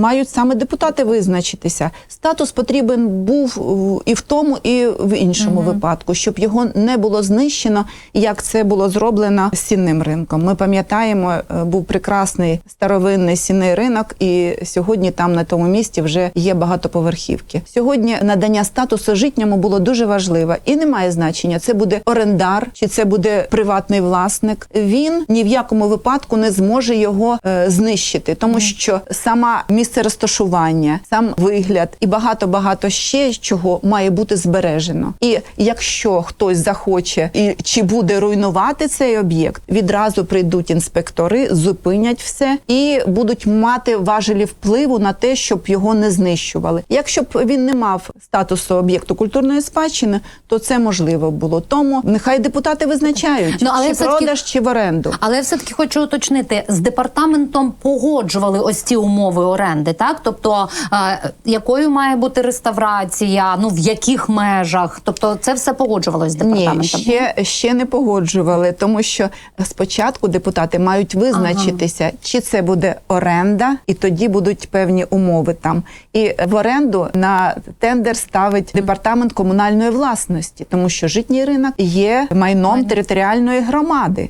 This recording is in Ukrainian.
мають саме депутати визначитися. Статус потрібен був і в тому, і в іншому випадку, щоб його не було знищено, як це було зроблено з сінним ринком. Ми пам'ятаємо, е, був прекрасний старовинний сінний ринок, і сьогодні там на тому місці вже є багатоповерхівки. Сьогодні надання статусу житньому було дуже важливо і немає значення, це буде орендар чи це буде приватний власник. Він ні в якому випадку не зможе його е, знищити, тому що сама місце розташування, сам вигляд і багато багато ще чого має бути збережено. І якщо хтось захоче і чи буде руйнувати цей об'єкт, відразу прийдуть інспектори, зупинять все і будуть мати важелі впливу на те, щоб його не знищували. Якщо б він не мав статусу об'єкту культурної спадщини, то це можливо було. Тому нехай депутати визначають Ну, але чи продаж, чи в оренду. Але я все-таки хочу уточнити, з департаментом погоджували ось ці умови оренди, так? Тобто, е, якою має бути реставрація, ну в яких межах? Тобто, це все погоджувалось з Ні, ще, ще не погоджували, тому що спочатку депутати мають визначитися, чи це буде оренда, і тоді будуть певні умови там. І в оренду на тендер ставить департамент комунальної власності, тому що житній ринок є майном територіальної громади.